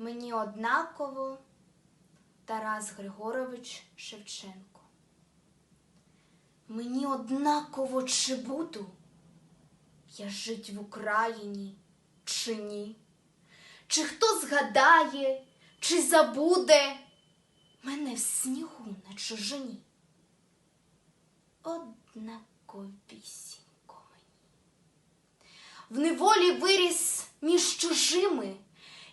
Мені однаково Тарас Григорович Шевченко. Мені однаково, чи буду я жить в Україні, чи ні, чи хто згадає, чи забуде мене в снігу на чужині. Однаковісінько мені. В неволі виріс між чужими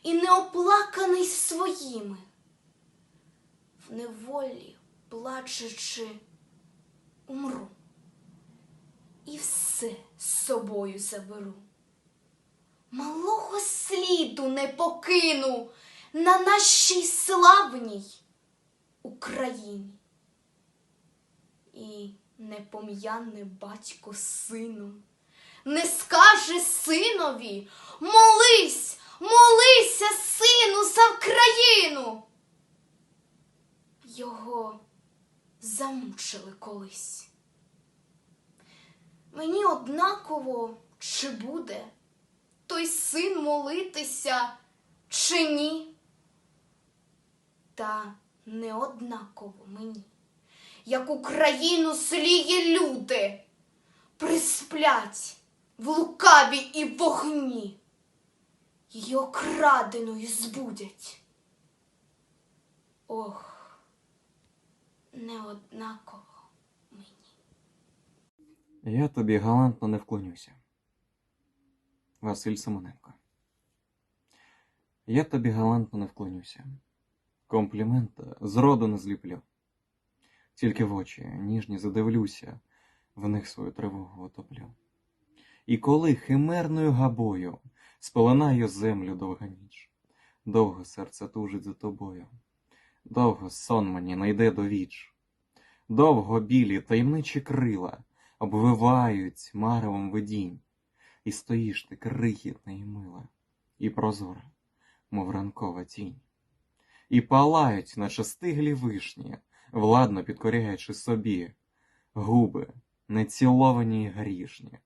і неоплаканий своїми. В неволі, плачучи, умру. І все з собою заберу. Малого сліду не покину на нашій славній Україні. І не пом'яне батько сином, не скаже синові, молись, молися, сину, за Вкраїну. Його замучили колись. Мені однаково, чи буде той син молитися, чи ні. Та не однаково мені, як Україну сліє люди, присплять в лукаві і вогні, її окраденою збудять. Ох, не однаково мені. Я тобі галантно не вклонюся. Василь Симоненко. Я тобі галантно не вклонюся. Комплімента зроду не зліплю. Тільки в очі ніжні задивлюся, в них свою тривогу отоплю. І коли химерною габою спеленаю землю довга ніч, довго серце тужить за тобою, довго сон мені найде до віч, довго білі таємничі крила обвивають маревом видінь, і стоїш ти крихітна і мила, і прозора, мов ранкова тінь, і палають, наче стиглі вишні, владно підкоряючи собі, губи, неціловані й грішні,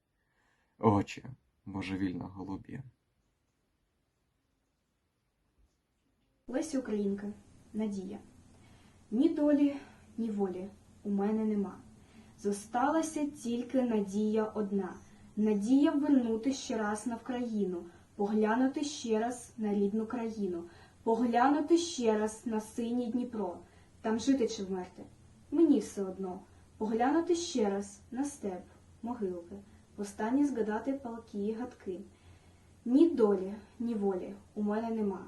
очі божевільно голубі. Леся Українка, Надія. Ні долі, ні волі у мене нема. Зосталася тільки надія одна. Надія вернути ще раз на Вкраїну, поглянути ще раз на рідну країну, поглянути ще раз на синій Дніпро, там жити чи вмерти. Мені все одно. Поглянути ще раз на степ, могилки, востаннє згадати палки і гадки. Ні долі, ні волі у мене нема.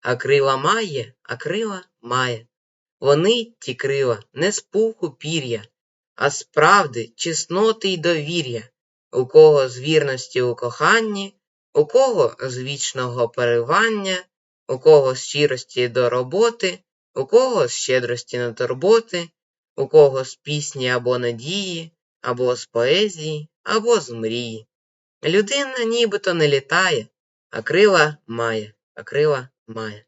а крила має, а крила має. Вони, ті крила, не з пуху пір'я, а з правди, чесноти й довір'я, у кого з вірності у коханні, у кого з вічного переривання, у кого з щирості до роботи, у кого з щедрості на турботи, у кого з пісні або надії, або з поезії, або з мрії. Людина нібито не літає, а крила має, а крила має.